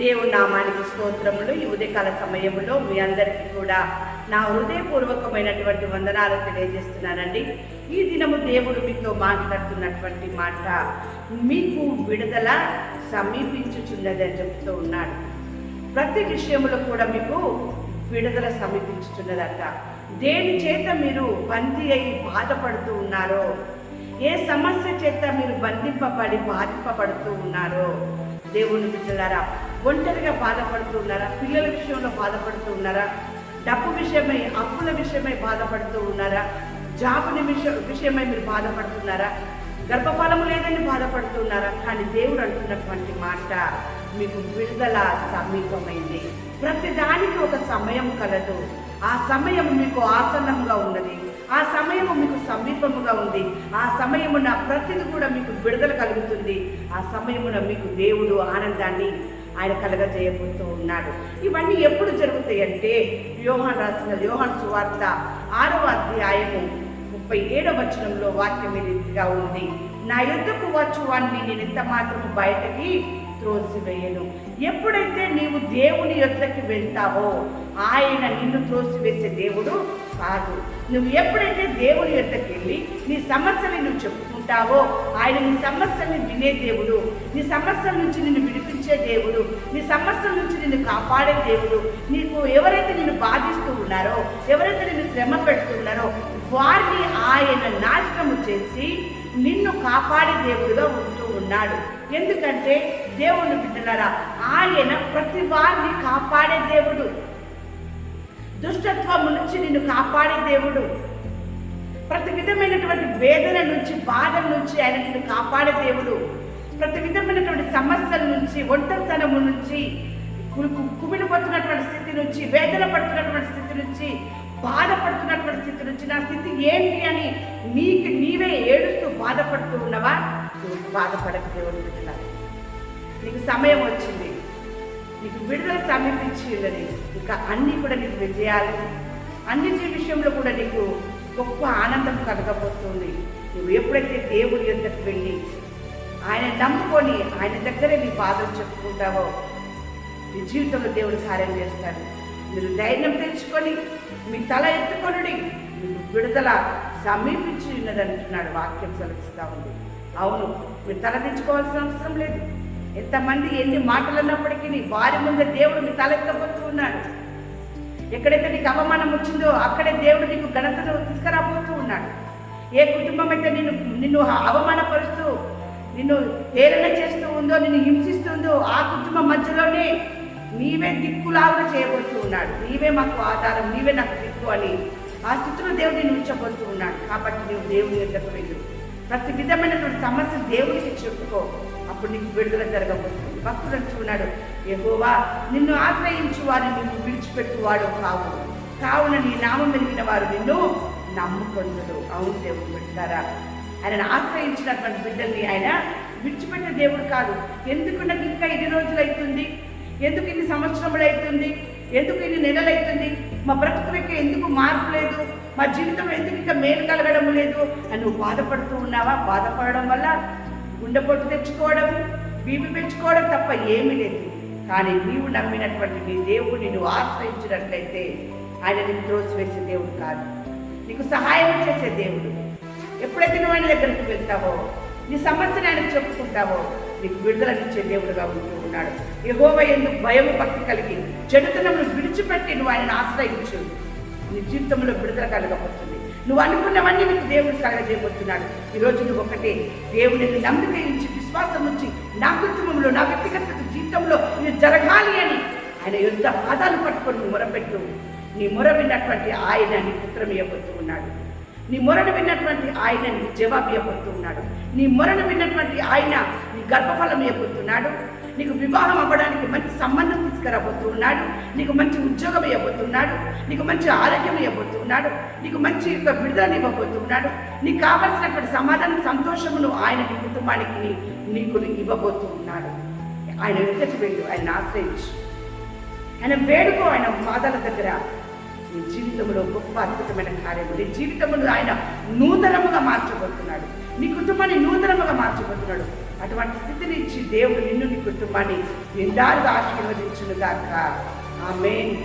దేవుని నామానికి స్తోత్రములు. ఈ ఉదయకాల సమయంలో మీ అందరికీ కూడా నా హృదయపూర్వకమైనటువంటి వందనాలు తెలియజేస్తున్నానండి. ఈ దినము దేవుడు మీతో మాట్లాడుతున్నటువంటి మాట మీకు విడుదల సమీపించుచున్నదని చెప్తూ ఉన్నాడు. ప్రతి విషయంలో కూడా మీకు విడుదల సమీపించుచున్నదట. దేని చేత మీరు బందీ అయి బాధపడుతూ ఉన్నారో ఏ సమస్య చేత మీరు బంధింపబడి బాధింపబడుతూ ఉన్నారో దేవుని బిడ్డలారా ఒంటరిగా బాధపడుతూ ఉన్నారా? పిల్లల విషయంలో బాధపడుతూ ఉన్నారా? డబ్బు విషయమై అప్పుల విషయమై బాధపడుతూ ఉన్నారా? జాబ్ విషయం విషయమై మీరు బాధపడుతున్నారా గర్భఫలము లేదని బాధపడుతున్నారా కానీ దేవుడు అంటున్నటువంటి మాట మీకు విడుదల సమీపమైంది. ప్రతి దానికి ఒక సమయం కలదు. ఆ సమయం మీకు ఆసన్నంగా ఉన్నది. ఆ సమయము మీకు సమీపముగా ఉంది. ఆ సమయమున ప్రతిది కూడా మీకు విడుదల కలుగుతుంది. ఆ సమయమున మీకు దేవుడు ఆనందాన్ని ఆయన కలగజేయబోతూ ఉన్నాడు. ఇవన్నీ ఎప్పుడు జరుగుతాయి అంటే యోహాన్ రాసిన యోహాన్ సువార్త ఆరవ అధ్యాయము ముప్పై ఏడవ వచనంలో వాక్యం ఈ రీతిగా ఉంది. నా యుద్ధకు వచ్చు వాడిని నేను ఎంత మాత్రము బయటకి త్రోసివేయను. ఎప్పుడైతే నీవు దేవుని యొద్దకి వెళ్తావో ఆయన నిన్ను త్రోసివేసే దేవుడు కాదు. నువ్వు ఎప్పుడైతే దేవుని యొద్దకి వెళ్ళి నీ సమస్యని నువ్వు చెప్పు చెప్పుకుంటావో ఆయన నీ సమస్యల్ని వినే దేవుడు. నీ సమస్యల నుంచి నిన్ను విడిపించే దేవుడు. నీ సమస్యల నుంచి నిన్ను కాపాడే దేవుడు. నీకు ఎవరైతే నిన్ను బాధిస్తూ ఉన్నారో ఎవరైతే నిన్ను శ్రమ పెడుతున్నారో వారిని ఆయన నాశనము చేసి నిన్ను కాపాడే దేవుడుగా ఉంటూ ఉన్నాడు. ఎందుకంటే దేవుని బిడ్డలారా ఆయన ప్రతి వారిని కాపాడే దేవుడు. దుష్టత్వం నుంచి నిన్ను కాపాడే దేవుడు. ప్రతి విధమైనటువంటి వేదన నుంచి బాధ నుంచి ఆయన నిన్ను కాపాడే దేవుడు. ప్రతి విధమైనటువంటి సమస్యల నుంచి ఒంటరితనము నుంచి కుమిలిపోతున్నటువంటి స్థితి నుంచి వేదన పడుతున్నటువంటి స్థితి నుంచి బాధపడుతున్నటువంటి స్థితి నుంచి నా స్థితి ఏంటి అని నీకు నీవే ఏడుస్తూ బాధపడుతూ ఉన్నవా? నువ్వు బాధపడక దేవుడు బిడ్డలారా. నీకు సమయం వచ్చింది. నీకు విడుదల సమీపించిందని ఇంకా అన్నీ కూడా నీకు విజయాలు. అన్నింటి విషయంలో కూడా నీకు గొప్ప ఆనందం కలగబోతుంది. నువ్వు ఎప్పుడైతే దేవుడి యొక్కకు వెళ్ళి ఆయన నమ్ముకొని ఆయన దగ్గరే నీ బాధలు చెప్పుకుంటావో నీ జీవితంలో దేవుడు కార్యం చేస్తాడు. మీరు ధైర్యం తెచ్చుకొని మీ తల ఎత్తుకొనుడి. మీకు విడుదల సమీపించి ఉన్నది అంటున్నాడు వాక్యం సెలవిస్తూ ఉంది. అవును మీరు తల తెచ్చుకోవాల్సిన అవసరం లేదు. ఎంతమంది ఎన్ని మాటలు అన్నప్పటికీ వారి ముందు దేవుడు మీ తల ఎత్తబోతూ ఉన్నాడు. ఎక్కడైతే నీకు అవమానం వచ్చిందో అక్కడే దేవుడు నీకు ఘనతను ఏ కుటుంబం అయితే నిన్ను నిన్ను అవమానపరుస్తూ నిన్ను హేళన చేస్తూ ఉందో నిన్ను హింసిస్తుందో ఆ కుటుంబం మధ్యలోనే నీవే దిక్కులాగా చేయబోతూ ఉన్నాడు. నీవే మాకు ఆధారం నీవే నాకు దిక్కు అని ఆ స్థితిలో దేవుడిని నిన్ను ఉంచబోతూ ఉన్నాడు. కాబట్టి నువ్వు దేవుని ఎద్దకు వెళ్ళు. ప్రతి విధమైనటువంటి సమస్య దేవునికి చెప్పుకో. అప్పుడు నీకు విడుదల జరగబోతుంది. భక్తుడు అంటున్నాడు యెహోవా నిన్ను ఆశ్రయించు వారిని నువ్వు విడిచిపెట్టువాడు కావు. కావున నీ నామం వెలిగిన వారు నిన్ను నమ్ముకొందురు. అవును దేవుడు పెడతారా ఆయన ఆశ్రయించినటువంటి బిడ్డల్ని ఆయన విడిచిపెట్టే దేవుడు కాదు. ఎందుకు నాకు ఇంకా ఇన్ని రోజులు అవుతుంది ఎందుకు ఇన్ని సంవత్సరములు అవుతుంది ఎందుకు ఇన్ని నెలలు అవుతుంది మా బ్రతుకులకి ఎందుకు మార్పు లేదు? మా జీవితం ఎందుకు ఇంకా మేలు కలగడం లేదు? అని నువ్వు బాధపడుతూ ఉన్నావా? బాధపడడం వల్ల గుండెపొట్టు తెచ్చుకోవడం బీపీ పెంచుకోవడం తప్ప ఏమీ లేదు. కానీ నీవు నమ్మినటువంటి నీ దేవుడిని నువ్వు ఆశ్రయించినట్లయితే ఆయన నిద్రోసి వేసే దేవుడు కాదు. నీకు సహాయం చేసే దేవుడు. ఎప్పుడైతే నువ్వు ఆయన దగ్గరికి వెళ్తావో నీ సమస్యను ఆయనకు చెప్పుకుంటావో నీకు విడుదలనిచ్చే దేవుడుగా ఉంటూ ఉన్నాడు. ఎగోవ ఎందుకు భయం భక్తి కలిగి చెడుతనమును విడిచిపెట్టి నువ్వు ఆయనను ఆశ్రయించు. నీ జీవితంలో విడుదల కలగబోతుంది. నువ్వు అనుకున్నవన్నీ నీకు దేవుడు కలగజేయబోతున్నాడు. ఈరోజు నువ్వు ఒకటే. దేవుడిని నమ్మిక ఇచ్చి విశ్వాసం ఉంచి నా కుటుంబంలో నా వ్యక్తిగత జీవితంలో ఇది జరగాలి అని ఆయన యుద్ధ పాదాలు పట్టుకొని మొరపెట్టు. నీ మొర విన్నటువంటి ఆయన నీ పుత్రం ఇవ్వబోతూ ఉన్నాడు. నీ మొరను విన్నటువంటి ఆయన నీకు జవాబు ఇవ్వబోతూ ఉన్నాడు. నీ మొరను విన్నటువంటి ఆయన నీ గర్భఫలం ఇవ్వబోతున్నాడు నీకు వివాహం అవ్వడానికి మంచి సంబంధం తీసుకురాబోతున్నాడు నీకు మంచి ఉద్యోగం ఇవ్వబోతున్నాడు నీకు మంచి ఆరోగ్యం ఇవ్వబోతున్నాడు నీకు మంచి యొక్క విడుదల ఇవ్వబోతున్నాడు నీకు కావలసినటువంటి సమాధానం సంతోషమును ఆయన నీ కుటుంబానికి నీకు ఇవ్వబోతూ ఉన్నాడు. ఆయన వెంటకి వెళ్ళు. ఆయన ఆశ్రయించు. ఆయన వేడుకో ఆయన పాదాల దగ్గర. నీ జీవితంలో గొప్ప అద్భుతమైన కార్యము నీ జీవితంలో ఆయన నూతనముగా మార్చబోతున్నాడు. నీ కుటుంబాన్ని నూతనముగా మార్చబోతున్నాడు. అటువంటి స్థితిని ఇచ్చి దేవుడు నిన్ను నీ కుటుంబాన్ని నిండారుగా ఆశీర్వదించునుగాక. ఆమె